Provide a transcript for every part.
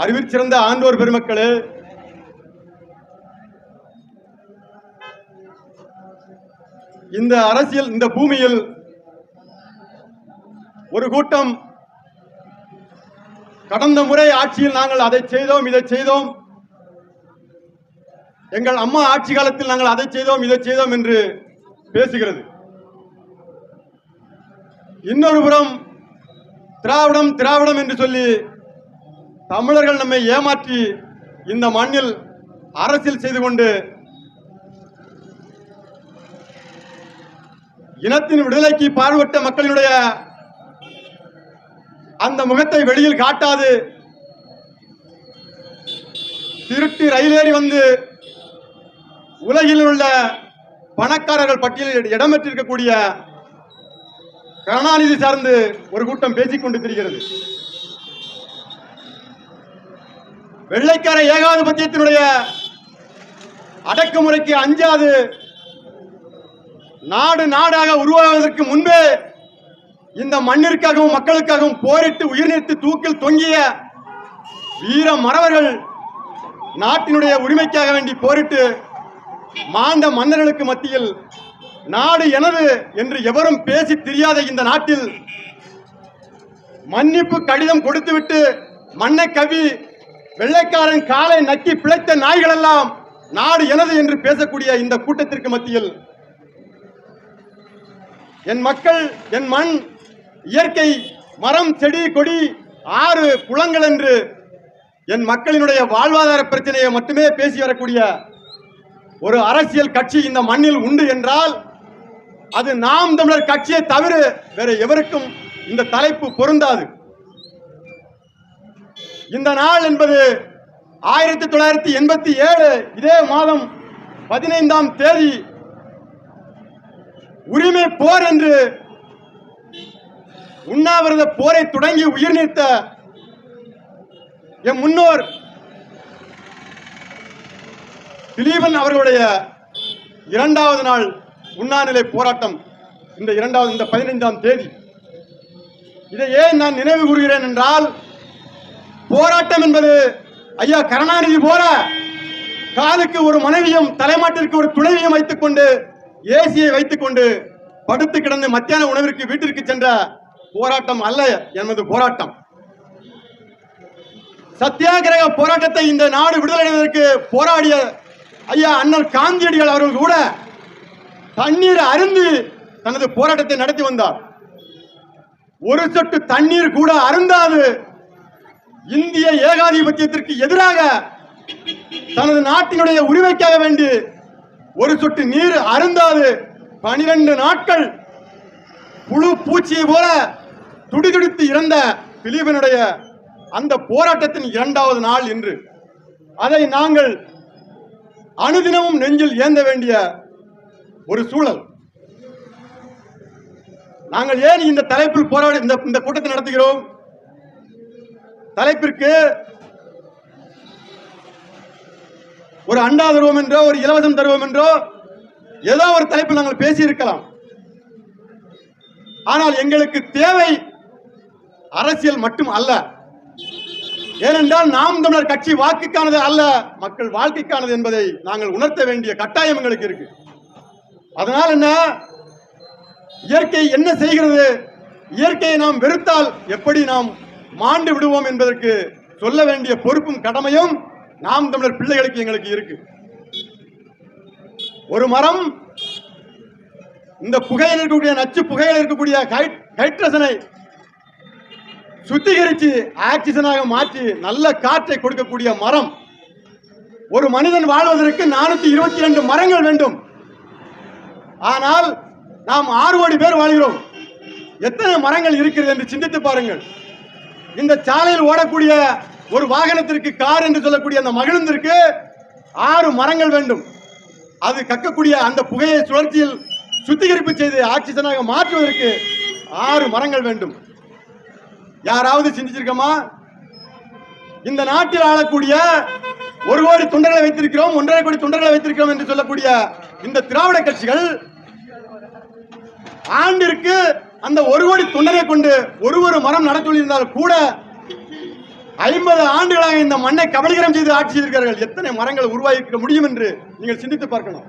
அறிவிற்சிறந்த ஆண்டோர் பெருமக்களே. இந்த அரசியல் இந்த பூமியில் ஒரு கூட்டம் கடந்த முறை ஆட்சியில் நாங்கள் அதை செய்தோம் இதை செய்தோம். எங்கள் அம்மா ஆட்சி காலத்தில் நாங்கள் அதை செய்தோம் இதை செய்தோம் என்று பேசுகிறது. இன்னொரு புறம் திராவிடம் திராவிடம் என்று சொல்லி தமிழர்கள் நம்மை ஏமாற்றி இந்த மண்ணில் அரசியல் செய்து கொண்டு இனத்தின் விடுதலைக்கு பாடுபட்ட மக்களினுடைய அந்த முகத்தை வெளியில் காட்டாது. திருட்டு ரயிலேறி வந்து உலகில் உள்ள பணக்காரர்கள் பட்டியலில் இடம் பெற்றிருக்கக்கூடிய கருணாநிதி சார்ந்து ஒரு கூட்டம் பேசிக் கொண்டு திரிகிறது வெள்ளைக்கார ஏகாதிபத்தியத்தினுடைய அடக்குமுறைக்கு அஞ்சாது நாடு நாடாக உருவாவதற்கு முன்பே இந்த மண்ணிற்காகவும் மக்களுக்காகவும் போரிட்டு உயிர் நீத்து தூக்கில் தொங்கிய வீர மறவர்கள் நாட்டினுடைய உரிமைக்காக வேண்டி போரிட்டு மாண்ட மன்னர்களுக்கு மத்தியில் நாடு எனது என்று எவரும் பேசி தெரியாத இந்த நாட்டில் மன்னிப்பு கடிதம் கொடுத்துவிட்டு மண்ணை கவி வெள்ளைக்காரன் காலை நக்கி பிழைத்த நாய்கள் எல்லாம் நாடு எனது என்று பேசக்கூடிய இந்த கூட்டத்திற்கு மத்தியில் என் மக்கள் என் மண் இயற்கை மரம் செடி கொடி ஆறு குளங்கள் என்று என் மக்களினுடைய வாழ்வாதார பிரச்சனையை மட்டுமே பேசி வரக்கூடிய ஒரு அரசியல் கட்சி இந்த மண்ணில் உண்டு என்றால் அது நாம் தமிழர் கட்சியை தவிர வேற எவருக்கும் இந்த தலைப்பு பொருந்தாது. இந்த நாள் என்பது ஆயிரத்தி தொள்ளாயிரத்தி எண்பத்தி ஏழு இதே மாதம் பதினைந்தாம் தேதி உரிமை போர் என்று உண்ணாவிரத போரை தொடங்கி உயிர் நீத்த எம் முன்னோர் திலீபன் அவர்களுடைய இரண்டாவது நாள் உண்ணாநிலை போராட்டம் இந்த இரண்டாவது இந்த பதினைந்தாம் தேதி. இதை ஏன் நான் நினைவு கூறுகிறேன் என்றால் போராட்டம் என்பது ஐயா கருணாநிதி போல காலுக்கு ஒரு மனைவியும் தலைமாட்டிற்கு ஒரு துணைவியும் வைத்துக் கொண்டு ஏசியை வைத்துக் கொண்டு படுத்து கிடந்து மத்தியான உணவிற்கு வீட்டிற்கு சென்ற போராட்டம் அல்ல எனது போராட்டம். சத்தியாகிரக போராட்டத்தை இந்த நாடு விடுதலை அடைவதற்கு போராடிய ஐயா அண்ணல் காந்தியடிகள் அவர்கள் கூட தண்ணீர் அருந்தி தனது போராட்டத்தை நடத்தி வந்தார். ஒரு சொட்டு தண்ணீர் கூட அருந்தாது இந்திய ஏகாதிபத்தியத்திற்கு எதிராக தனது நாட்டினுடைய உரிமைக்காக வேண்டி ஒரு சொட்டு நீர் அருந்தாது பனிரெண்டு நாட்கள் புழு பூச்சியை போல துடிதுடித்து இறந்த பிலிபனுடைய அந்த போராட்டத்தின் இரண்டாவது நாள் என்று அதை நாங்கள் அனுதினமும் நெஞ்சில் ஏந்த வேண்டிய ஒரு சூழல். நாங்கள் ஏன் இந்த தலைப்பில் போராடி இந்த இந்த கூட்டத்தை நடத்துகிறோம்? தலைப்பிற்கு ஒரு அண்டா தருவோம் என்றோ ஒரு இலவசம் தருவோம் என்றோ ஏதோ ஒரு தலைப்பில் நாங்கள் பேசி இருக்கலாம் ஆனால் எங்களுக்கு தேவை அரசியல் மட்டும் அல்ல. ஏனென்றால் நாம் தமிழர் கட்சி வாக்குக்கானது அல்ல மக்கள் வாழ்க்கைக்கானது என்பதை நாங்கள் உணர்த்த வேண்டிய கட்டாயம் எங்களுக்கு இருக்கு. அதனால் என்ன? இயற்கை என்ன செய்கிறது? இயற்கையை நாம் வெறுத்தால் எப்படி நாம் மாண்டு விடுவோம் என்பதற்கு சொல்ல வேண்டிய பொறுப்பும் கடமையும் நாம் தமிழர் பிள்ளைகளுக்கு எங்களுக்கு இருக்கு. ஒரு மரம் இந்த புகையில் இருக்கக்கூடிய நச்சு புகையில் இருக்கக்கூடிய ஹைட்- ஹைட்ரஜனை சுத்திகரித்து ஆக்சிஜனாக மாற்றி நல்ல காற்றை கொடுக்கக்கூடிய மரம். ஒரு மனிதன் வாழ்வதற்கு நானூத்தி இருபத்தி ரெண்டு மரங்கள் வேண்டும். ஆனால் நாம் ஆறு கோடி பேர் வாழ்கிறோம். எத்தனை மரங்கள் இருக்கிறது என்று சிந்தித்து பாருங்கள். இந்த சாலையில் ஓடக்கூடிய ஒரு வாகனத்திற்கு கார் என்று சொல்லக்கூடிய அந்த மகிழ்ந்திற்கு ஆறு மரங்கள் வேண்டும். அது கக்கக்கூடிய அந்த புகையை சுழற்சியில் சுத்திகரிப்பு செய்து ஆக்சிஜனாக மாற்றுவதற்கு ஆறு மரங்கள் வேண்டும். யாராவது சிந்திச்சிருக்கோமா? இந்த நாட்டில் ஆளக்கூடிய ஒரு கோடி தொண்டர்களை வைத்திருக்கிறோம் ஒன்றரை கோடி தொண்டர்களை வைத்திருக்கிறோம் என்று சொல்லக்கூடிய இந்த திராவிட கட்சிகள் ஆண்டிற்கு அந்த ஒரு கோடி தொண்டரை கொண்டு ஒரு ஒரு மரம் நட கூட ஐம்பது ஆண்டுகளாக இந்த மண்ணை கபலீகரம் செய்து ஆட்சி செய்திருக்கிறார்கள். எத்தனை மரங்கள் உருவாக்கிக்க முடியும் என்று நீங்கள் சிந்தித்து பார்க்கணும்.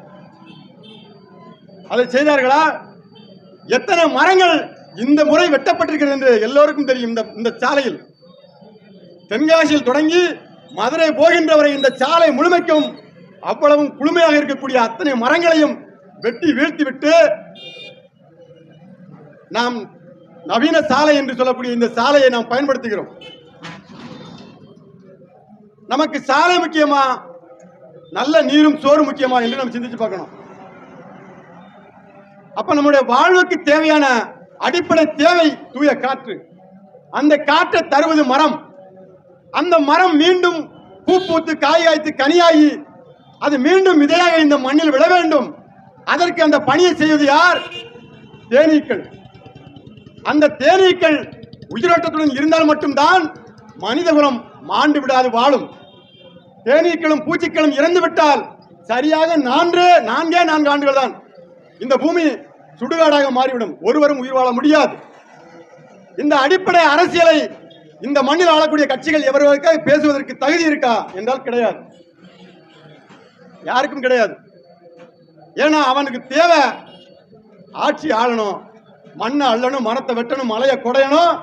அதை செய்தார்களா? எத்தனை மரங்கள் இந்த முறை வெட்டப்பட்டிருக்கிறது என்று எல்லோருக்கும் தெரியும். இந்த இந்த சாலையில். தென்காசியில் தொடங்கி மதுரை போகின்ற வரை இந்த சாலை முழுமைக்கும் அவ்வளவும் குளுமையாக இருக்கக்கூடிய அத்தனை மரங்களையும் வெட்டி வீழ்த்திவிட்டு நாம் நவீன சாலை என்று சொல்லக்கூடிய இந்த சாலையை நாம் பயன்படுத்துகிறோம். நமக்கு சாலை முக்கியமா? நல்ல நீரும் சோறு முக்கியமா என்று நம்ம சிந்திச்சு பார்க்கணும். அப்ப நம்முடைய வாழ்வுக்கு தேவையான அடிப்படை தேவை தூய காற்று. அந்த காற்றை தருவது மரம். அந்த மரம் மீண்டும் பூ பூத்து காயாய்த்து கனியாகி அது மீண்டும் விதையாக இந்த மண்ணில் விழ வேண்டும். அதற்கு அந்த பணியை செய்வது யார்? தேனீக்கள். அந்த தேனீக்கள் உயிரோட்டத்துடன் இருந்தால் மட்டும்தான் மனிதகுலம் மாண்டு விடாது வாழும். தேனீக்களும் பூச்சிக்களும் இறந்து விட்டால் சரியாக நான்கே நான்கே நான்கு ஆண்டுகள் தான் இந்த பூமி சுடுகாடாக மாறிவிடும். ஒருவரும் உயிர் வாழ முடியாது. இந்த அடிப்படை அரசியலை இந்த மண்ணில் ஆளக்கூடிய கட்சிகள் எவருக்காக பேசுவதற்கு தகுதி இருக்கா என்றால் கிடையாது. யாருக்கும் கிடையாது. ஏன்னா அவனுக்கு தேவை ஆட்சி ஆளணும். மண்ணை அள்ளணும் மரத்தை வெட்டணும் மலையை குடையணும்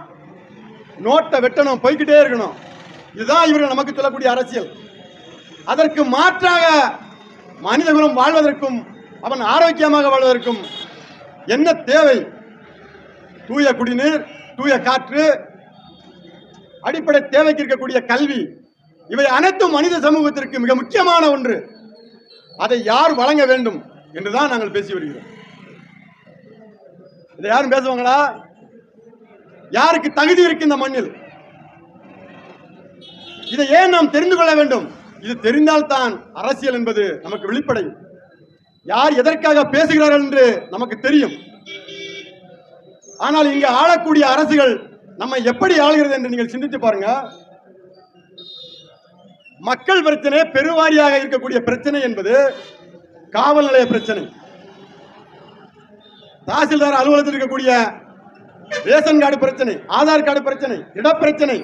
நோட்டை வெட்டணும் போய்கிட்டே இருக்கணும். இதுதான் இவர்கள் நமக்கு சொல்லக்கூடிய அரசியல். அதற்கு மாற்றாக மனிதகுலம் வாழ்வதற்கும் அவன் ஆரோக்கியமாக வாழ்வதற்கும் என்ன தேவை? தூய குடிநீர் தூய காற்று அடிப்படை தேவைக்கு இருக்கக்கூடிய கல்வி. இவை அனைத்தும் மனித சமூகத்திற்கு மிக முக்கியமான ஒன்று. அதை யார் வழங்க வேண்டும்? என்றுதான் நாங்கள் பேசி வருகிறோம். இதை யாரும் பேசுவாங்களா? யாருக்கு தகுதி இருக்கு இந்த மண்ணில்? இதை ஏன் நாம் தெரிந்து கொள்ள வேண்டும்? இது தெரிந்தால்தான் அரசியல் என்பது நமக்கு வெளிப்படையும். யார் எதற்காக பேசுகிறார்கள் என்று நமக்கு தெரியும். ஆனால் இங்கு ஆளக்கூடிய அரசுகள் நம்மை எப்படி ஆளுகிறது என்று நீங்கள் சிந்தித்து பாருங்க. மக்கள் பிரச்சனை பெருவாரியாக இருக்கக்கூடிய பிரச்சனை என்பது காவல் நிலைய பிரச்சனை. தாசில்தார் அலுவலகத்தில் இருக்கக்கூடிய ரேஷன் கார்டு பிரச்சனை ஆதார் கார்டு பிரச்சனை இடப்பிரச்சனை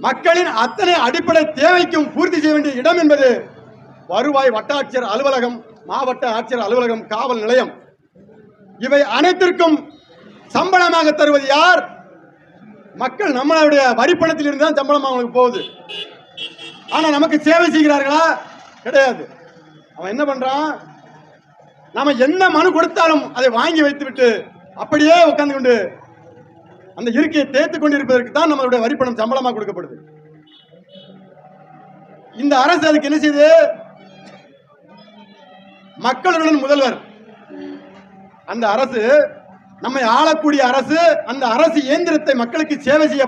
மக்களின் அத்தனை அடிப்படை தேவைக்கும் பூர்த்தி செய்ய வேண்டிய இடம் என்பது வருவாய் வட்டாட்சியர் அலுவலகம் மாவட்ட ஆட்சியர் அலுவலகம் காவல் நிலையம். இவை அனைத்திற்கும் சம்பளமாக தருவது யார்? மக்கள் நம்மளுடைய வரிப்பணத்தில் இருந்து தான் சம்பளம் அவங்களுக்கு போகுது. ஆனால் நமக்கு சேவை செய்கிறார்களா? கிடையாது. அவன் என்ன பண்ணுறான் நாம என்ன மனு கொடுத்தாலும் அதை வாங்கி வைத்துவிட்டு அப்படியே உட்கார்ந்து கொண்டு அந்த இருக்கையை தேய்த்து கொண்டிருப்பதற்கு தான் நம்மளுடைய வரிப்பணம் சம்பளமாக கொடுக்கப்படுது. இந்த அரசு அதுக்கு என்ன செய்யுது மக்களுடன் முதல்வர் அந்த அரசு நம்மை ஆளக்கூடிய அரசு அந்த அரசு இயந்திரத்தை மக்களுக்கு சேவை செய்ய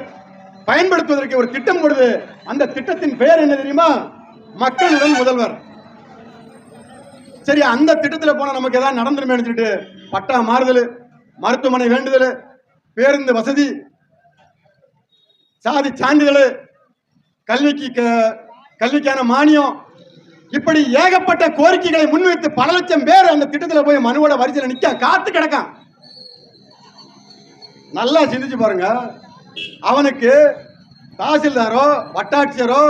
பயன்படுத்துவதற்கு ஒரு திட்டம் கொடுது அந்த திட்டத்தின் பெயர் என்ன தெரியுமா? மக்களுடன் முதல்வர். சரி அந்த திட்டத்துல போனா நமக்கு ஏதாவது நடந்துருமே சொல்லிட்டு பட்டா மாறுதல் மருத்துவமனை வேண்டுதல் பேருந்து வசதி சாதி சான்றிதழ் கல்விக்கு க- கல்விக்கான மானியம் இப்படி ஏகப்பட்ட கோரிக்கைகளை முன்வைத்து பல லட்சம் பேர் அந்த திட்டத்தில் போய் மனுவோட வரிசையில் நிற்க காத்து கிடக்கான். நல்லா சிந்திச்சு பாருங்க. அவனுக்கு தாசில்தாரோ வட்டாட்சியரோ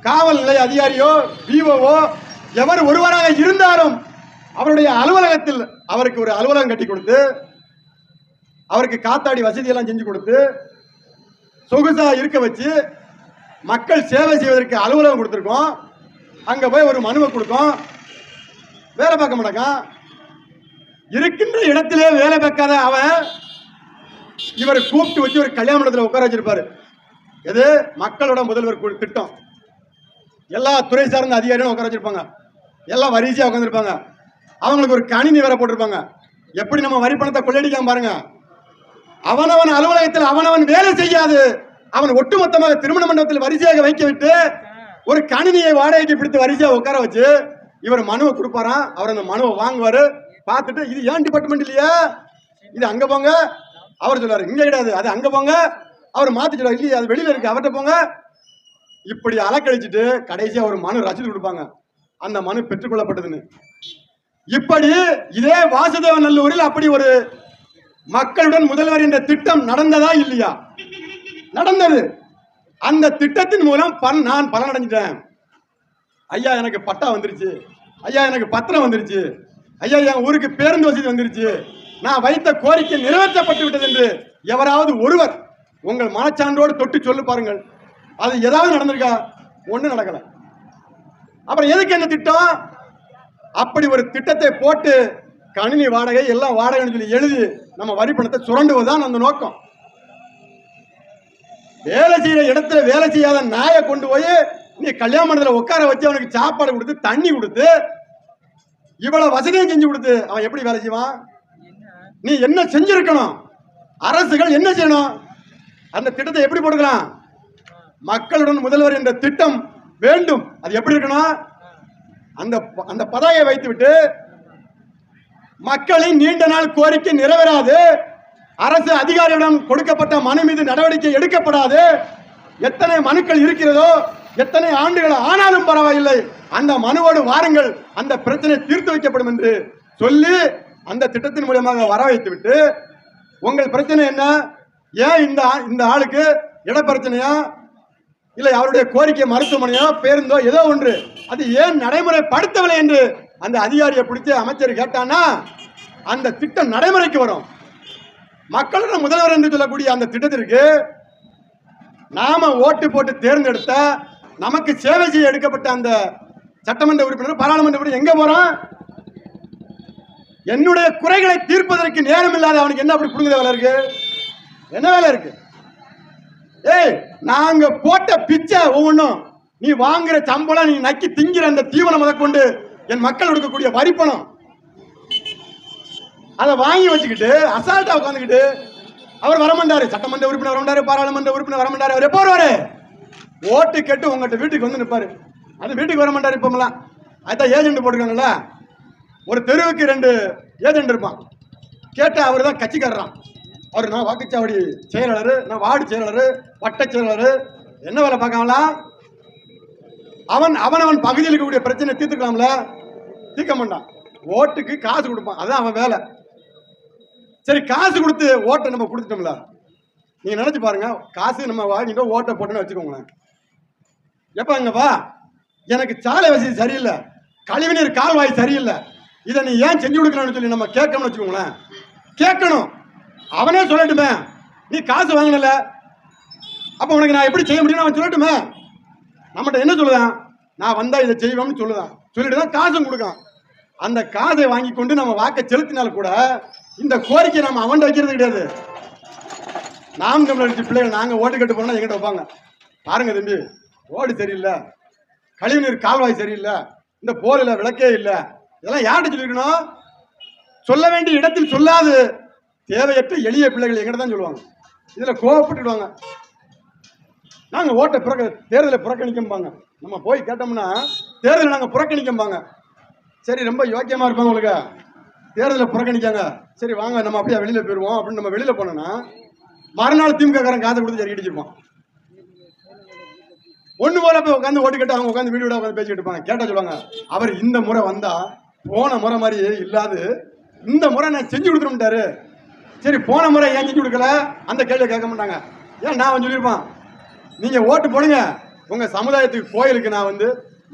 காவல் நிலைய அதிகாரியோ விஓஓ எவர் ஒருவராக இருந்தாலும் அவருடைய அலுவலகத்தில் அவருக்கு ஒரு அலுவலகம் கட்டி கொடுத்து அவருக்கு காத்தாடி வசதியெல்லாம் செஞ்சு கொடுத்து சொகுசா இருக்க வச்சு மக்கள் சேவை செய்வதற்கு அலுவலகம் கொடுத்துருக்கோம். அங்கே போய் ஒரு மனுவை கொடுக்கும் வேலை பார்க்க மாட்டாங்க. இருக்கின்ற இடத்திலே வேலை பார்க்காத அவன் இவரை கூப்பிட்டு வச்சு ஒரு கல்யாண மண்டபத்தில் உட்கார வச்சிருப்பாரு. எது? மக்களோட முதல்வர் திட்டம். எல்லா துறை சார்ந்த அதிகாரியும் உட்கார வச்சிருப்பாங்க. எல்லாம் வரிசையாக உட்காந்துருப்பாங்க அவங்களுக்கு ஒரு கணினி வேற போட்டிருப்பாங்க. எப்படி நம்ம வரி பணத்தை கொள்ளடிக்காம பாருங்க. அவனவன் அலுவலகத்தில் அவனவன் வேலை செய்யாது. அவன் ஒட்டுமொத்தமாக திருமண மண்டபத்தில் வரிசையாக வைக்க விட்டு ஒரு கணினியை வாடகைக்கு பிடித்து வரிசையாக உட்கார வச்சு இவர் மனுவை கொடுப்பாராம் அவர் அந்த மனுவை வாங்குவார். பார்த்துட்டு இது ஏன் டிபார்ட்மெண்ட் இல்லையா? இது அங்க போங்க. அவர் சொல்லுவார் இங்க கிடையாது அது அங்க போங்க. அவர் மாத்தி சொல்லுவார் இல்லையா அது வெளியில இருக்கு அவர்கிட்ட போங்க. இப்படி அலக்கழிச்சிட்டு கடைசியா ஒரு மனு ரசித்து கொடுப்பாங்க. அந்த மனு பெற்றுக்கொள்ளப்பட்டதுன்னு. இப்படி இதே வாசுதேவ நல்லூரில் அப்படி ஒரு மக்களுடன் முதல்வர் என்ற திட்டம் நடந்ததா இல்லையா? நடந்தது. அந்த திட்டத்தின் மூலம் பன் நான் பலன் அடைஞ்சிட்டேன் ஐயா எனக்கு பட்டா வந்துருச்சு. ஐயா எனக்கு பத்திரம் வந்துருச்சு. ஐயா என் ஊருக்கு பேருந்து வசதி வந்துருச்சு. நான் வைத்த கோரிக்கை நிறைவேற்றப்பட்டு விட்டது என்று எவராவது ஒருவர் உங்கள் மனச்சான்றோடு தொட்டு சொல்லு பாருங்கள். அது ஏதாவது நடந்திருக்கா? ஒன்றும் நடக்கலை. அப்புறம் எதுக்கு என்ன திட்டம்? அப்படி ஒரு திட்டத்தை போட்டு கணினி வாடகை எல்லாம் வாடகைன்னு சொல்லி எழுதி நம்ம வரி பணத்தை சுரண்டுவதுதான் அந்த நோக்கம். வேலை செய்யற இடத்துல வேலை செய்யாத நாயை கொண்டு போய் நீ கல்யாண உட்கார வச்சு அவனுக்கு சாப்பாடு கொடுத்து தண்ணி கொடுத்து இவ்வளவு வசதியும் செஞ்சு கொடுத்து அவன் எப்படி வேலை செய்வான்? நீ என்ன செஞ்சிருக்கணும்? அரசுகள் என்ன செய்யணும்? அந்த திட்டத்தை எப்படி போட்டுக்கலாம்? மக்களுடன் முதல்வர் என்ற திட்டம் வேண்டும். அது எப்படி இருக்கணும்? அந்த ப- அந்த பதாயை வைத்துவிட்டு மக்களின் நீண்ட நாள் கோரிக்கை நிறைவேறாது. அரசு அதிகாரியிடம் கொடுக்கப்பட்ட மனு மீது நடவடிக்கை எடுக்கப்படாது. எத்தனை மனுக்கள் இருக்கிறதோ எத்தனை ஆண்டுகள் ஆனாலும் பரவாயில்லை. அந்த மனுவோடு வாருங்கள். அந்த பிரச்சனை தீர்த்து வைக்கப்படும் என்று சொல்லி அந்த திட்டத்தின் மூலமாக வர வைத்து விட்டு உங்கள் பிரச்சனை என்ன? ஏன் இந்த ஆ- இந்த ஆளுக்கு இட பிரச்சனையா? இல்லை அவருடைய கோரிக்கை மருத்துவமனையோ பேருந்தோ ஏதோ ஒன்று. அது ஏன் நடைமுறைப்படுத்தவில்லை என்று அந்த அதிகாரியை பிடிச்சி அமைச்சர் கேட்டானா அந்த திட்டம் நடைமுறைக்கு வரும். மக்களிடம் முதல்வர் என்று சொல்லக்கூடிய அந்த திட்டத்திற்கு நாம ஓட்டு போட்டு தேர்ந்தெடுத்த நமக்கு சேவை செய்ய எடுக்கப்பட்ட அந்த சட்டமன்ற உறுப்பினர் பாராளுமன்ற உறுப்பினர் எங்க போறான்? என்னுடைய குறைகளை தீர்ப்பதற்கு நேரம் இல்லாத அவனுக்கு என்ன அப்படி புடுங்குத வேலை இருக்கு? என்ன வேலை இருக்கு? ஏய் நாங்க போட்ட பிச்சை ஒவ்வொன்றும். நீ வாங்குற சம்பளம் நீ நக்கி திங்கிற அந்த தீவனம் முதற்கொண்டு என் மக்கள் கொடுக்கக்கூடிய வரிப்பணம் அதை வாங்கி வச்சுக்கிட்டு அசால்ட்டா உட்காந்துக்கிட்டு அவர் வரமாட்டாரு சட்டமன்ற உறுப்பினர் வரமாட்டாரு பாராளுமன்ற உறுப்பினர் வரமாட்டாரு அவர் எப்போ வருவாரு? ஓட்டு கேட்டு உங்கள்கிட்ட வீட்டுக்கு வந்து நிற்பாரு. அது வீட்டுக்கு வர மாட்டார் இப்போமெல்லாம். அதுதான் ஏஜென்ட் போட்டுருக்காங்கல்ல. ஒரு தெருவுக்கு ரெண்டு ஏஜென்ட் இருப்பான். கேட்டால் அவர் தான் கட்சிக்காரரான் அவர் நான் வாக்குச்சாவடி செயலாளர் நான் வார்டு செயலாளர் வட்ட செயலாளர் என்ன வேலை பார்க்காமலாம் அவன் அவன் அவன் பகுதியில் இருக்கக்கூடிய பிரச்சனை தீர்த்துக்கலாம்ல? தீர்க்க மாட்டான். ஓட்டுக்கு காசு கொடுப்பான். அதான் அவன் வேலை. சரி காசு கொடுத்து ஓட்டை நம்ம கொடுத்துட்டோம்ல. நீங்க நினைச்சு பாருங்க காசு நம்ம வாங்கிட்டோம் ஓட்டை போட்டோன்னு வச்சுக்கோங்களேன். எப்ப அங்கப்பா எனக்கு சாலை வசதி சரியில்லை. கழிவுநீர் கால்வாய் சரியில்லை. இதை நீ ஏன் செஞ்சு கொடுக்கலாம்னு சொல்லி நம்ம கேட்கணும்னு வச்சுக்கோங்களேன். கேட்கணும். அவனே சொல்லட்டுமே. நீ காசு வாங்கினல. அப்ப உனக்கு நான் எப்படி செய்ய முடியும்னு அவன் சொல்லட்டுமே. நம்மகிட்ட என்ன சொல்லுதான்? நான் வந்தா இதை செய்வோம்னு சொல்லுதான் சொல்லிட்டு தான் காசும் கொடுக்கான். அந்த காசை வாங்கி கொண்டு நம்ம வாக்கை செலுத்தினால கூட இந்த கோரிக்கை நம்ம அவன்கிட்ட வைக்கிறது கிடையாது. நாம் தமிழர் பிள்ளைகள் நாங்க ஓட்டு கட்டு போனா எங்கிட்ட வைப்பாங்க. பாருங்க தம்பி ஓடு சரியில்லை. கழிவுநீர் கால்வாய் சரியில்லை. இந்த போரில் விளக்கே இல்லை. இதெல்லாம் யார்கிட்ட சொல்லியிருக்கணும் சொல்ல வேண்டிய இடத்தில் சொல்லாது. தேவையற்ற எளிய பிள்ளைகள் எங்கிட்ட தான் சொல்லுவாங்க. இதில் கோவப்பட்டுடுவாங்க. நாங்கள் ஓட்டை புறக்க தேர்தலை புறக்கணிக்கம்பாங்க. நம்ம போய் கேட்டோம்னா தேர்தலை நாங்கள் புறக்கணிக்கம்பாங்க. சரி ரொம்ப யோக்கியமாக இருப்பாங்க உங்களுக்கு. தேர்தலை புறக்கணிக்காங்க. சரி வாங்க நம்ம அப்படியே வெளியில் போயிடுவோம் அப்படின்னு நம்ம வெளியில் போனோம்னா மறுநாள் திமுகக்காரன் காசை கொடுத்து சரி அடிச்சிருப்பான் ஒன்று போல போய் உட்காந்து ஓட்டு கேட்டு அவங்க உட்காந்து வீடு வீடாக உட்காந்து பேசிக்கிட்டு இருப்பாங்க. கேட்டால் சொல்லுவாங்க அவர் இந்த முறை வந்தால் போன முறை மாதிரி இல்லாது இந்த முறை நான் செஞ்சு கொடுத்துருட்டாரு சரி போன முறை ஏன் செஞ்சு கொடுக்கல? அந்த கேள்வியை கேட்க மாட்டாங்க. ஏன் நான் வந்து சொல்லியிருப்பான்? நீங்க ஓட்டு போடுங்க. உங்க சமுதாயத்துக்கு கோயிலுக்கு நான் வந்து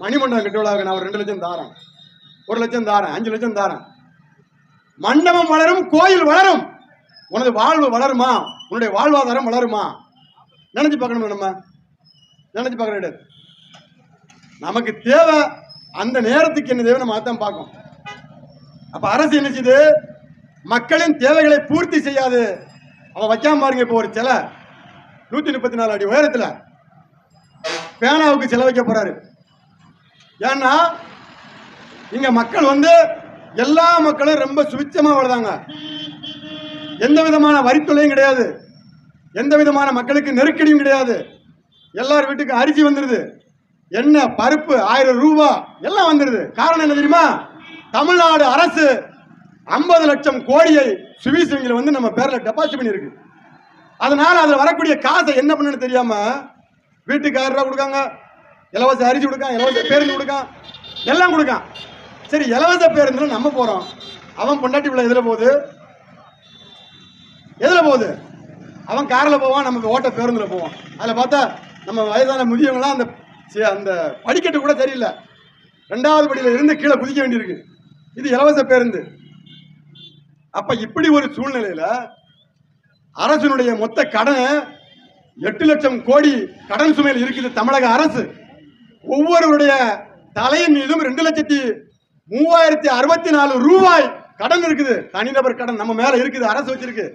மணிமண்டபம் கட்டுவதாக நான் ஒரு ரெண்டு லட்சம் தாரேன். ஒரு லட்சம் தாரேன் அஞ்சு லட்சம் தாரேன். மண்டபம் வளரும் கோயில் வளரும். உனது வாழ்வு வளருமா? உன்னுடைய வாழ்வாதாரம் வளருமா? நினைச்சு பார்க்கணும் நம்ம? நினைச்சு பார்க்க கிடையாது நமக்கு தேவை அந்த நேரத்துக்கு என்ன தேவை நம்ம அதான் பார்க்கணும். அப்ப அரசு என்ன செய்யுது மக்களின் தேவைகளை பூர்த்தி செய்யாது. அவன் வைக்காம பாருங்க இப்போ ஒரு சிலை. நூத்தி முப்பத்தி நாலு அடி உயரத்துல. பேனாவுக்கு செலவைக்க போறாரு. ஏன்னா இங்க மக்கள் வந்து எல்லா மக்களும் ரொம்ப சுபிச்சமா வாழ்ந்தாங்க எந்த விதமான வரித்தொலையும் கிடையாது. எந்த விதமான மக்களுக்கு நெருக்கடியும் கிடையாது. எல்லார் வீட்டுக்கும் அரிசி வந்துருது. எண்ணெய் பருப்பு ஆயிரம் ரூபா எல்லாம் வந்துருது. காரணம் என்ன தெரியுமா? தமிழ்நாடு அரசு ஐம்பது லட்சம் கோடியை சுவிஸ் வங்கியில் வந்து நம்ம பேரில் டெபாசிட் பண்ணியிருக்கு. அதனால் அதில் வரக்கூடிய காசை என்ன பண்ணுன்னு தெரியாம வீட்டுக்காரராக கொடுக்காங்க. இலவச அரிசி கொடுக்கான் இலவச பேருந்து கொடுக்கான் எல்லாம் கொடுக்கான் சரி இலவச பேருந்துல நம்ம போகிறோம் அவன் பொண்டாட்டி பிள்ளை எதில் போகுது? எதில் போகுது? அவன் காரில் போவான் நம்ம ஓட்ட பேருந்தில் போவான் அதில் பார்த்தா நம்ம வயதான முதியவங்களாம் அந்த அந்த படிக்கட்டு கூட சரியில்லை. ரெண்டாவது படியில் இருந்து கீழே குதிக்க வேண்டியிருக்கு. இது இலவச பேருந்து. அப்ப இப்படி ஒரு சூழ்நிலையில அரசனுடைய மொத்த கடன் எட்டு லட்சம் கோடி கடன் சுமையில் இருக்குது தமிழக அரசு. ஒவ்வொருவருடைய தலையின் மீதும் ரெண்டு லட்சத்தி மூவாயிரத்தி அறுபத்தி நாலு ரூபாய் கடன் இருக்குது. தனிநபர் கடன் நம்ம மேல இருக்குது அரசு வச்சிருக்கு.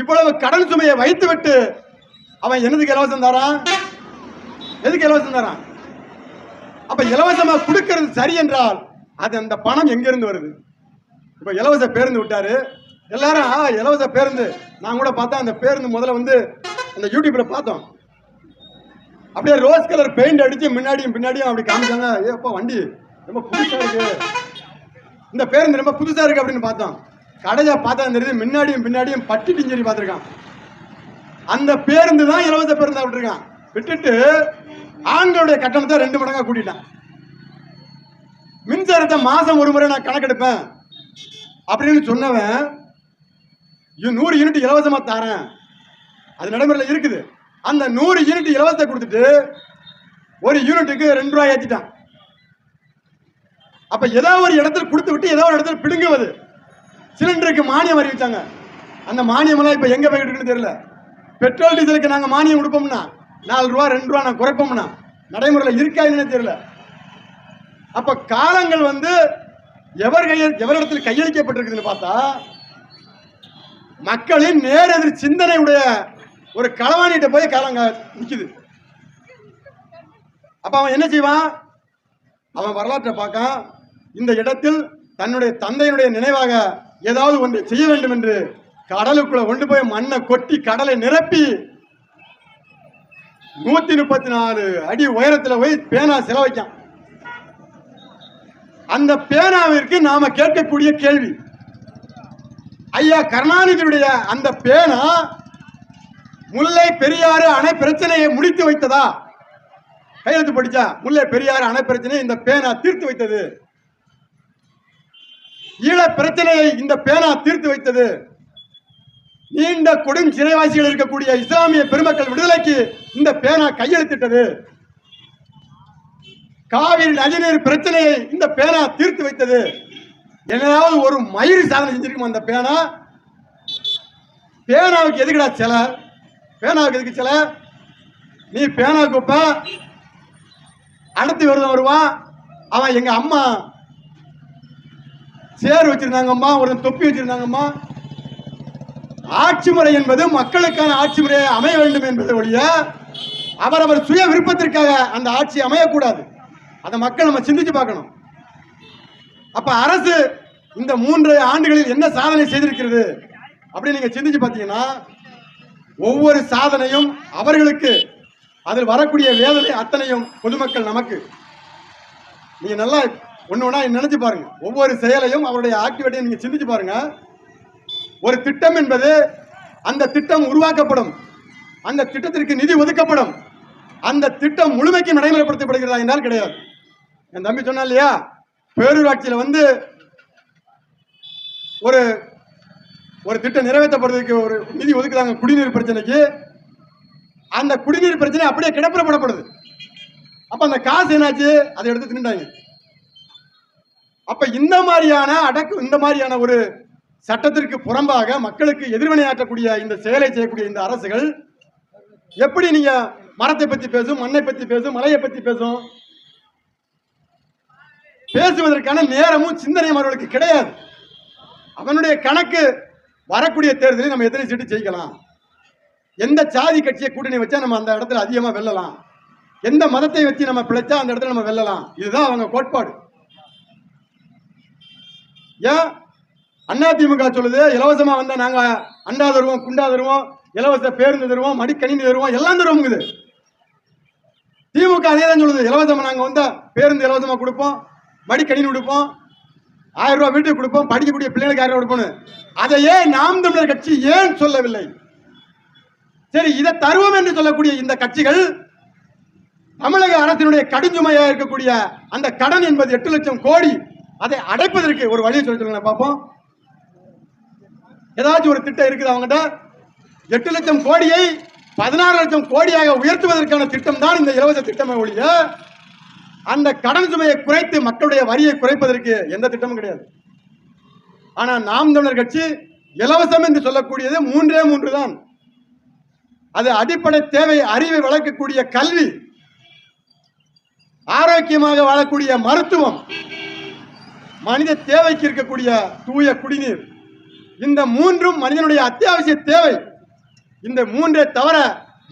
இவ்வளவு கடன் சுமையை வைத்து விட்டு அவன் என்னதுக்கு இலவசம் தரான்? எதுக்கு இலவசம் தரான்? அப்ப இலவசமா கொடுக்கிறது சரி என்றால் அது அந்த பணம் எங்கிருந்து வருது? இப்ப இலவச பேருந்து விட்டாரு. எல்லாரும் ஆ, இலவச பேருந்து. நான் கூட பார்த்தா அந்த பேருந்து முதல்ல வந்து அந்த யூடியூப்ல பார்த்தோம். அப்படியே ரோஸ் கலர் பெயிண்ட் அடிச்சு முன்னாடியும் பின்னாடியும் அப்படி காமிச்சாங்க. ஏப்பா வண்டி ரொம்ப புதுசா இருக்கு. இந்த பேருந்து ரொம்ப புதுசா இருக்கு அப்படின்னு பார்த்தோம். கடையா பார்த்தா தெரியுது முன்னாடியும் பின்னாடியும் பட்டி டிஞ்சரி பார்த்திருக்கான். அந்த பேருந்து தான் இலவச பேருந்து விட்டுருக்கான். விட்டுட்டு ஆண்களுடைய கட்டணத்தை ரெண்டு மடங்கா கூட்டிட்டான். மின்சாரத்தை மாசம் ஒரு முறை நான் கணக்கெடுப்பேன். அப்படின்னு சொன்னவன் நூறு யூனிட் இலவசமா தரேன். அது நடைமுறையில் இருக்குது. அந்த நூறு யூனிட் இலவசத்தை கொடுத்துட்டு ஒரு யூனிட்டுக்கு ரெண்டு ரூபாய் ஏற்றிட்டான் அப்ப ஏதோ ஒரு இடத்துல கொடுத்து விட்டு ஏதோ ஒரு இடத்துல பிடுங்குவது. சிலிண்டருக்கு மானியம் அறிவிச்சாங்க. அந்த மானியமெல்லாம் இப்ப எங்க போயிட்டு இருக்குன்னு தெரியல. பெட்ரோல் டீசலுக்கு நாங்க மானியம் கொடுப்போம்னா நாலு ரூபா ரெண்டு ரூபா நான் குறைப்போம்னா நடைமுறையில் இருக்கா என்னன்னு தெரியல. அப்ப காலங்கள் வந்து எவர் கையில் எவரிடத்தில் கையளிக்கப்பட்டிருக்குதுன்னு பார்த்தா மக்களின் நேரெதிர் சிந்தனையுடைய ஒரு களவாணிகிட்ட போய் காலங்க நிற்குது அப்ப அவன் என்ன செய்வான்? அவன் வரலாற்றை பார்க்கான். இந்த இடத்தில் தன்னுடைய தந்தையினுடைய நினைவாக ஏதாவது ஒன்று செய்ய வேண்டும் என்று கடலுக்குள்ள கொண்டு போய் மண்ணை கொட்டி கடலை நிரப்பி நூத்தி முப்பத்தி நாலு அடி உயரத்துல போய் பேனா செலவைக்கான் அந்த பேனாவிற்கு நாம கேட்கக்கூடிய கேள்வி. ஐயா கருணாநிதியுடைய அந்த பேனா முல்லை பெரியாறு அணை பிரச்சனையை முடித்து வைத்ததா? கையெழுத்து படிச்சா முல்லை பெரியாறு அணை பிரச்சனையை இந்த பேனா தீர்த்து வைத்தது. ஈழ பிரச்சனையை இந்த பேனா தீர்த்து வைத்தது. நீண்ட கொடும் சிறைவாசிகள் இருக்கக்கூடிய இஸ்லாமிய பெருமக்கள் விடுதலைக்கு இந்த பேனா கையெழுத்திட்டது. காவிரி நதிநீர் பிரச்சனையை இந்த பேனா தீர்த்து வைத்தது. என்னதாவது ஒரு மயிர் சாதனை செஞ்சிருக்குமா அந்த பேனா? பேனாவுக்கு எதுக்குடா சிலை? பேனாவுக்கு எதுக்கு சிலை? நீ பேனா குப்ப அடுத்து விரதம் வருவான் அவன் எங்க அம்மா சேர் வச்சிருந்தாங்கம்மா ஒரு தொப்பி வச்சிருந்தாங்கம்மா. ஆட்சி முறை என்பது மக்களுக்கான ஆட்சி முறையை அமைய வேண்டும் என்பதை ஒழிய அவரவர் சுய விருப்பத்திற்காக அந்த ஆட்சி அமையக்கூடாது. அதை மக்கள் நம்ம சிந்திச்சு பார்க்கணும். அப்ப அரசு இந்த மூன்று ஆண்டுகளில் என்ன சாதனை செய்திருக்கிறது அப்படின்னு நீங்க சிந்திச்சு பார்த்தீங்கன்னா ஒவ்வொரு சாதனையும் அவர்களுக்கு அதில் வரக்கூடிய வேதனை அத்தனையும் பொதுமக்கள் நமக்கு. நீங்க நல்லா ஒன்று ஒன்றா நினைச்சு பாருங்க. ஒவ்வொரு செயலையும் அவருடைய ஆக்டிவிட்டியை நீங்க சிந்திச்சு பாருங்க. ஒரு திட்டம் என்பது அந்த திட்டம் உருவாக்கப்படும். அந்த திட்டத்திற்கு நிதி ஒதுக்கப்படும். அந்த திட்டம் முழுமைக்கு நடைமுறைப்படுத்தப்படுகிறதா என்றால் கிடையாது. என் தம்பி சொன்னா இல்லையா? பேரூராட்சியில் வந்து ஒரு ஒரு திட்டம் நிறைவேற்றப்படுறதுக்கு ஒரு நிதி ஒதுக்குறாங்க குடிநீர் பிரச்சனைக்கு. அந்த குடிநீர் பிரச்சனை அப்படியே கிடப்பிடப்படப்படுது அப்ப அந்த காசு என்னாச்சு? அதை எடுத்து திண்டாங்க அப்ப இந்த மாதிரியான அடக்கு இந்த மாதிரியான ஒரு சட்டத்திற்கு புறம்பாக மக்களுக்கு எதிர்வினையாற்றக்கூடிய இந்த செயலை செய்யக்கூடிய இந்த அரசுகள் எப்படி நீங்க மரத்தை பத்தி பேசும் மண்ணை பத்தி பேசும் மலையை பத்தி பேசும் பேசுவதற்கான நேரமும் சிந்தனையும் அவர்களுக்கு கிடையாது. அவனுடைய கணக்கு வரக்கூடிய தேர்தலில் நம்ம எத்தனை சீட்டு ஜெயிக்கலாம்? எந்த சாதி கட்சியை கூட்டணி வச்சா நம்ம அந்த இடத்துல அதிகமா வெல்லலாம்? எந்த மதத்தை வச்சு நம்ம பிழைச்சா அந்த இடத்துல நம்ம வெல்லலாம்? இதுதான் அவங்க கோட்பாடு. ஏன்? அதிமுக சொல்லுது இலவசமா வந்தா நாங்க அண்டா தருவோம் குண்டா தருவோம் இலவச பேருந்து தருவோம் மடிக்கணினி தருவோம் எல்லாம் தருவோம் திமுக அதே தான் சொல்லுது இலவசமா நாங்க வந்தா பேருந்து இலவசமா கொடுப்போம் மடிக்கணினி கொடுப்போம். ஆயிரம் ரூபாய் வீட்டுக்கு கொடுப்போம். படிக்கக்கூடிய பிள்ளைகளுக்கு ஆயிரம் ரூபாய் கொடுப்போம் ஏன் நாம் தமிழர் கட்சி ஏன் சொல்லவில்லை? சரி இதை தருவோம் என்று சொல்லக்கூடிய இந்த கட்சிகள் தமிழக அரசினுடைய கடிஞ்சுமையாக இருக்கக்கூடிய அந்த கடன் என்பது எட்டு லட்சம் கோடி அதை அடைப்பதற்கு ஒரு வழியை சொல்லி சொல்லுங்க பார்ப்போம். ஏதாச்சும் ஒரு திட்டம் இருக்குது அவங்ககிட்ட? எட்டு லட்சம் கோடியை பதினாறு லட்சம் கோடியாக உயர்த்துவதற்கான திட்டம் தான் இந்த இலவச திட்டமே ஒழிய அந்த கடன் சுமையை குறைத்து மக்களுடைய வரியை குறைப்பதற்கு எந்த திட்டமும் கிடையாது. ஆனா நாம் தமிழர் கட்சி இலவசம் என்று சொல்லக்கூடியது மூன்றே மூன்று தான். அது அடிப்படை தேவை அறிவை வளர்க்கக்கூடிய கல்வி ஆரோக்கியமாக வாழக்கூடிய மருத்துவம் மனித தேவைக்கு இருக்கக்கூடிய தூய குடிநீர். இந்த மூன்றும் மனிதனுடைய அத்தியாவசிய தேவை. இந்த மூன்றை தவிர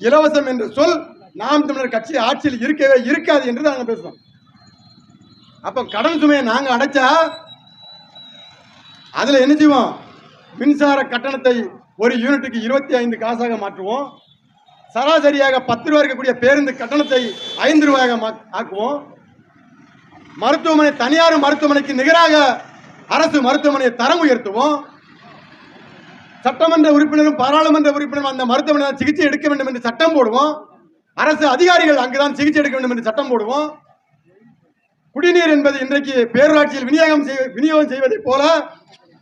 இலவசம் என்ற சொல் நாம் தமிழர் கட்சி ஆட்சியில் இருக்கவே இருக்காது என்று நாங்கள் பேசுறோம். அப்ப கடன் சுமையை நாங்க அடைச்சா அதுல என்ன செய்வோம்? மின்சார கட்டணத்தை ஒரு யூனிட்டுக்கு இருபத்தி ஐந்து காசாக மாற்றுவோம். சராசரியாக பத்து ரூபா இருக்கக்கூடிய பேருந்து கட்டணத்தை ஐந்து ரூபாயாக ஆக்குவோம். மருத்துவமனை தனியார் மருத்துவமனைக்கு நிகராக அரசு மருத்துவமனையை தரம் உயர்த்துவோம். சட்டமன்ற உறுப்பினரும் பாராளுமன்ற உறுப்பினரும் அந்த மருத்துவமனை சிகிச்சை எடுக்க வேண்டும் என்று சட்டம் போடுவோம். அரசு அதிகாரிகள் அங்குதான் சிகிச்சை எடுக்க வேண்டும் என்று சட்டம் போடுவோம். குடிநீர் என்பது இன்றைக்கு பேரூராட்சியில் விநியோகம் செய் விநியோகம் செய்வதைப் போல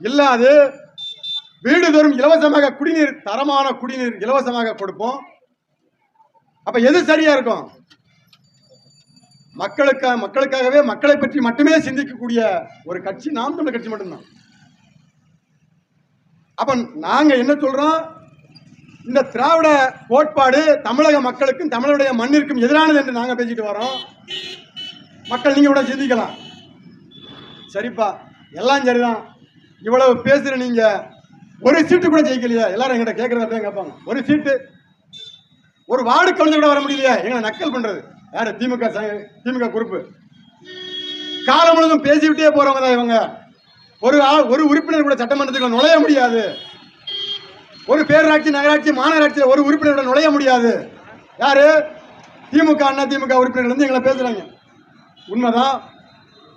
இல்லாது வீடுதோறும் இலவசமாக குடிநீர் தரமான குடிநீர் இலவசமாக கொடுப்போம். அப்ப எது சரியா இருக்கும்? மக்களுக்காக மக்களுக்காகவே மக்களை பற்றி மட்டுமே சிந்திக்கக்கூடிய ஒரு கட்சி நாம் தமிழ் கட்சி மட்டும்தான். அப்ப நாங்க என்ன சொல்றோம்? இந்த திராவிட கோட்பாடு தமிழக மக்களுக்கும் தமிழருடைய மண்ணிற்கும் எதிரானது என்று நாங்க பேசிட்டு வரோம் மக்கள் நீங்க கூட சிந்திக்கலாம். சரிப்பா எல்லாம் சரிதான். இவ்வளவு பேசுற நீங்க ஒரு சீட்டு கூட ஜெயிக்கலையா. எல்லாரும் எங்கிட்ட கேட்கறத கேட்பாங்க ஒரு சீட்டு ஒரு வார்டு கவுன்சிலர் கூட வர முடியலையா. எங்களை நக்கல் பண்றது. யாரு? திமுக திமுக குறிப்பு. காலம் முழுதும் பேசிவிட்டே போறவங்க தான் இவங்க. ஒரு ஒரு உறுப்பினர் கூட சட்டமன்றத்துக்குள்ள நுழைய முடியாது. ஒரு பேரூராட்சி நகராட்சி மாநகராட்சியில் ஒரு உறுப்பினர் கூட நுழைய முடியாது. யாரு? திமுக அண்ணா திமுக உறுப்பினர்கள் வந்து எங்களை பேசுறாங்க. உண்மைதான்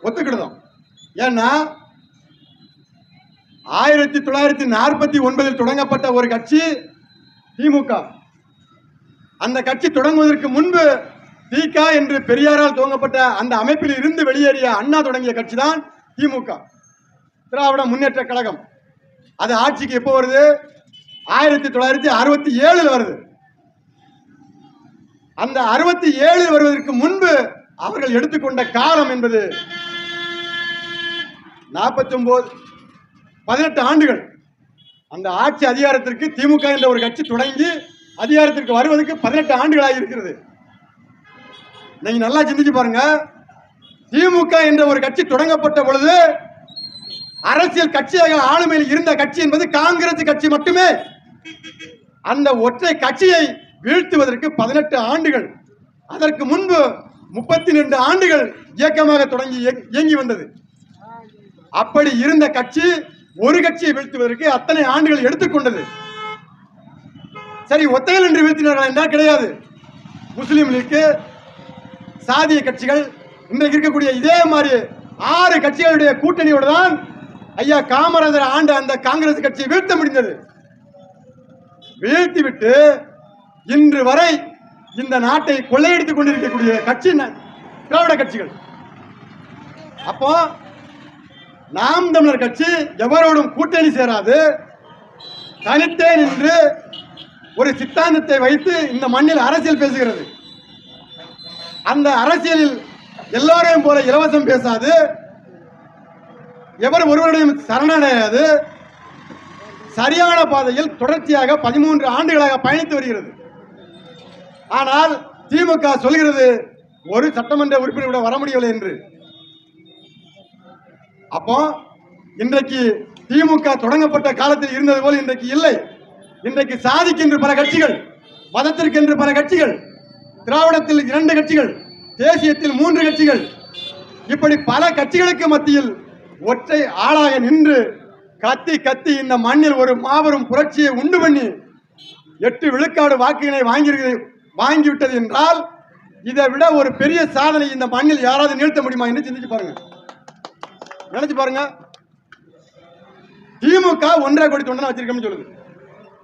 ஒத்துக்கிடுதோம். ஏன்னா ஆயிரத்தி தொள்ளாயிரத்தி நாற்பத்தி ஒன்பதில் தொடங்கப்பட்ட ஒரு கட்சி திமுக. அந்த கட்சி தொடங்குவதற்கு முன்பு திக என்று பெரியாரால் துவங்கப்பட்ட அந்த அமைப்பில் இருந்து வெளியேறிய அண்ணா தொடங்கிய கட்சி தான் திமுக. திராவிட முன்னேற்ற கழகம். அது ஆட்சிக்கு எப்போ வருது? ஆயிரத்தி தொள்ளாயிரத்தி அறுபத்தி ஏழில் வருது. அந்த அறுபத்தி ஏழில் வருவதற்கு முன்பு அவர்கள் எடுத்துக்கொண்ட காலம் என்பது நாற்பத்தி ஒன்பது பதினெட்டு ஆண்டுகள். அந்த ஆட்சி அதிகாரத்திற்கு திமுக என்ற ஒரு கட்சி தொடங்கி அதிகாரத்திற்கு வருவதற்கு பதினெட்டு ஆண்டுகளாக இருக்கிறது. நீங்க நல்லா சிந்திச்சு பாருங்க. திமுக என்ற ஒரு கட்சி தொடங்கப்பட்ட பொழுது அரசியல் கட்சியாக ஆளுமையில் இருந்த கட்சி என்பது காங்கிரஸ் கட்சி மட்டுமே. அந்த ஒற்றை கட்சியை வீழ்த்துவதற்கு பதினெட்டு ஆண்டுகள். அதற்கு முன்பு முப்பத்தி ரெண்டு ஆண்டுகள் இயக்கமாக தொடங்கி இயங்கி வந்தது. அப்படி இருந்த கட்சி ஒரு கட்சியை வீழ்த்துவதற்கு அத்தனை ஆண்டுகள் எடுத்துக்கொண்டது சரி ஒத்தையில் என்று வீழ்த்தினார்கள் என்றால் கிடையாது. முஸ்லீம் லீக்கு சாதிய கட்சிகள் இன்றைக்கு இருக்கக்கூடிய இதே மாதிரி ஆறு கட்சிகளுடைய கூட்டணியோடு தான் ஐயா காமராஜர் ஆண்டு அந்த காங்கிரஸ் கட்சியை வீழ்த்த முடிந்தது. வீழ்த்திவிட்டு இன்று வரை இந்த நாட்டை கொள்ளையடித்துக் கொண்டிருக்கக்கூடிய கட்சி திராவிட கட்சிகள். அப்போ நாம் தமிழர் கட்சி எவரோடும் கூட்டணி சேராது. தனித்தே நின்று ஒரு சித்தாந்தத்தை வைத்து இந்த மண்ணில் அரசியல் பேசுகிறது. அந்த அரசியலில் எல்லோரையும் போல இலவசம் பேசாது. எவர் ஒருவரையும் சரணடையாது. சரியான பாதையில் தொடர்ச்சியாக பதிமூன்று ஆண்டுகளாக பயணித்து வருகிறது. ஆனால் திமுக சொல்கிறது ஒரு சட்டமன்ற உறுப்பினர் கூட வர முடியவில்லை என்று. அப்போ இன்றைக்கு திமுக தொடங்கப்பட்ட காலத்தில் இருந்தது போல் இன்றைக்கு இல்லை. இன்றைக்கு சாதிக்கென்று பல கட்சிகள் மதத்திற்கென்று பல கட்சிகள் திராவிடத்தில் இரண்டு கட்சிகள் தேசியத்தில் மூன்று கட்சிகள் இப்படி பல கட்சிகளுக்கு மத்தியில் ஒற்றை ஆளாக நின்று கத்தி கத்தி இந்த மண்ணில் ஒரு மாபெரும் புரட்சியை உண்டு பண்ணி எட்டு விழுக்காடு வாக்குகளை வாங்கியிருக்கிறது வாங்கிவிட்டது என்றால் இதை விட ஒரு பெரிய சாதனை இந்த மண்ணில் யாராவது நிறுத்த முடியுமா என்று சிந்திச்சு பாருங்க. நினைச்சு பாருங்க. திமுக ஒன்றரை கோடி தொண்டனை வச்சிருக்கேன்னு சொல்லுது.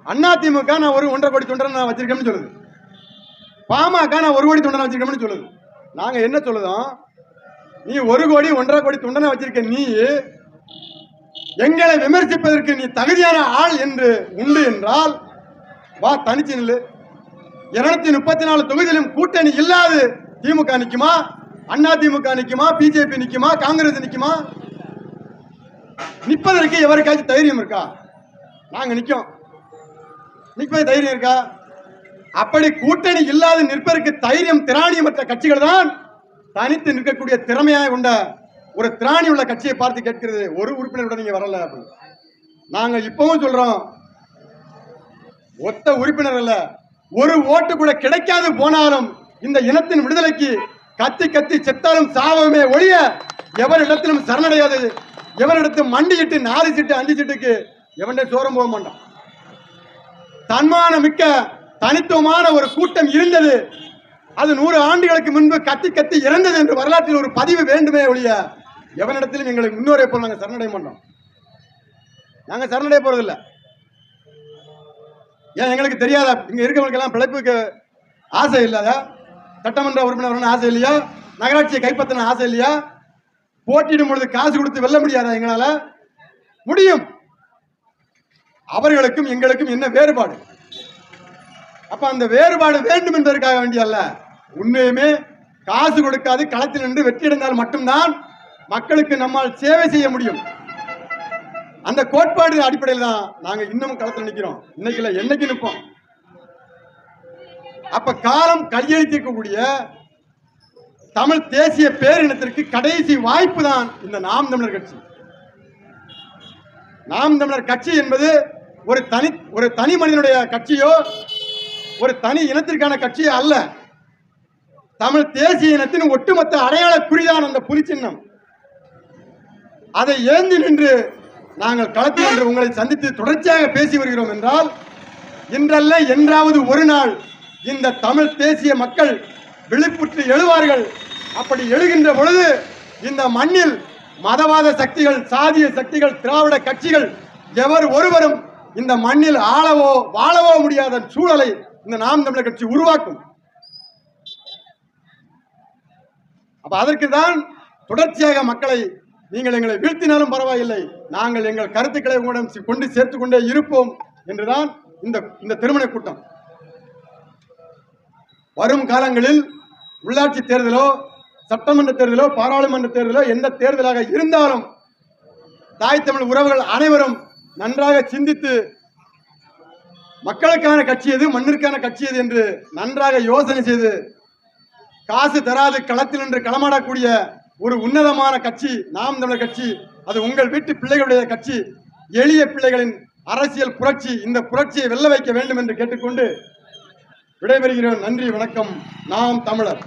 அண்ணா திமுக நான் ஒரு ஒன்றரை கோடி தொண்டனை நான் வச்சிருக்கேன்னு சொல்லுது. பாமக நான் ஒரு கோடி தொண்டனை வச்சிருக்கேன்னு சொல்லுது. நாங்க என்ன சொல்லுதோம்? நீ ஒரு கோடி ஒன்றரை கோடி தொண்டனை வச்சிருக்க நீ எங்களை விமர்சிப்பதற்கு நீ தகுதியான ஆள் என்று உண்டு என்றால் வா தனிச்சு நில்லு. இருநூத்தி முப்பத்தி நாலு தொகுதியிலும் கூட்டணி இல்லாது திமுக நிக்குமா? அண்ணா திமுக நிக்குமா? பிஜேபி நிக்குமா? காங்கிரஸ் நிக்குமா? நிற்பதற்கு எவருக்காச்சும் தைரியம் இருக்கா? நாங்க நிற்கும் நிற்பது தைரியம் இருக்கா? அப்படி கூட்டணி இல்லாது நிற்பதற்கு தைரியம் திராணியமற்ற கட்சிகள் தான் தனித்து நிற்கக்கூடிய திறமையாக கொண்ட ஒரு திராணி உள்ள கட்சியை பார்த்து கேட்கிறது ஒரு உறுப்பினருடன் நீங்க வரல அப்படின்னு நாங்க இப்பவும் சொல்றோம். ஒத்த உறுப்பினர் இல்லை ஒரு ஓட்டு கூட கிடைக்காது போனாலும் இந்த இனத்தின் விடுதலைக்கு கத்தி கத்தி செத்தாலும் சாவமே ஒழிய எவரிடத்திலும் சரணடையாது. எவரிடத்தும் மண்டியிட்டு நாலு சீட்டு அஞ்சு சீட்டுக்கு எவன்டே சோரம் போக மாட்டான். தன்மானமிக்க தனித்துவமான ஒரு கூட்டம் இருந்தது. அது நூறு ஆண்டுகளுக்கு முன்பு கத்தி கத்தி இறந்தது என்று வரலாற்றில் ஒரு பதிவு வேண்டுமே ஒழிய எவனிடத்திலும் எங்களுக்கு முன்னோரை போல் நாங்கள் சரணடைய மாட்டோம். நாங்கள் சரணடைய போறதில்லை. ஏன் எங்களுக்கு தெரியாதா? இங்க இருக்கவங்களுக்கெல்லாம் பிழைப்புக்கு ஆசை இல்லாதா சட்டமன்ற உறுப்பினர் வரணும்னு ஆசை இல்லையா? நகராட்சியை கைப்பற்றணும் ஆசை இல்லையா? போட்டியிடும் பொழுது காசு கொடுத்து வெல்ல முடியாதா எங்களால? முடியும். அவர்களுக்கும் எங்களுக்கும் என்ன வேறுபாடு? அப்ப அந்த வேறுபாடு வேண்டும் என்பதற்காக வேண்டிய அல்ல. உண்மையுமே காசு கொடுக்காது களத்தில் நின்று வெற்றியடைந்தால் மட்டும்தான் மக்களுக்கு நம்மால் சேவை செய்ய முடியும். அந்த கோட்பாடு அடிப்படையில் தான் நாங்க இன்னமும் களத்தில் நிற்கிறோம் இன்னைக்கு என்னைக்கு நிற்போம் அப்ப காலம் கையெழுத்திருக்கக்கூடிய தமிழ் தேசிய பேரினத்திற்கு கடைசி வாய்ப்பு தான் இந்த நாம் தமிழர் கட்சி. நாம் தமிழர் கட்சி என்பது ஒரு தனி ஒரு தனி மனிதனுடைய கட்சியோ ஒரு தனி இனத்திற்கான கட்சியோ அல்ல. தமிழ் தேசிய இனத்தின் ஒட்டுமொத்த அடையாள குறிதான் அந்த புலி சின்னம் அதை ஏந்தி நின்று நாங்கள் களத்தில் என்று உங்களை சந்தித்து தொடர்ச்சியாக பேசி வருகிறோம் என்றால் இன்றல்ல என்றாவது ஒரு நாள் இந்த தமிழ் தேசிய மக்கள் விழிப்புற்று எழுவார்கள். அப்படி எழுகின்ற பொழுது இந்த மண்ணில் மதவாத சக்திகள் சாதிய சக்திகள் திராவிட கட்சிகள் எவர் ஒருவரும் இந்த மண்ணில் ஆளவோ வாழவோ முடியாத சூழலை இந்த நாம் தமிழர் கட்சி உருவாக்கும். அப்ப அதற்கு தான் தொடர்ச்சியாக மக்களை நீங்கள் எங்களை வீழ்த்தினாலும் பரவாயில்லை. நாங்கள் எங்கள் கருத்துக்களை உங்களிடம் கொண்டு சேர்த்து கொண்டே இருப்போம் என்றுதான் இந்த இந்த திருமண கூட்டம். வரும் காலங்களில் உள்ளாட்சி தேர்தலோ சட்டமன்ற தேர்தலோ பாராளுமன்ற தேர்தலோ எந்த தேர்தலாக இருந்தாலும் தாய் தமிழ் உறவுகள் அனைவரும் நன்றாக சிந்தித்து மக்களுக்கான கட்சி எது மண்ணிற்கான கட்சி எது என்று நன்றாக யோசனை செய்து காசு தராது களத்தில் நின்று களமாடக்கூடிய ஒரு உன்னதமான கட்சி நாம் தமிழர் கட்சி அது உங்கள் வீட்டு பிள்ளைகளுடைய கட்சி எளிய பிள்ளைகளின் அரசியல் புரட்சி இந்த புரட்சியை வெல்ல வைக்க வேண்டும் என்று கேட்டுக்கொண்டு விடைபெறுகிறோம் நன்றி வணக்கம். நாம் தமிழர்.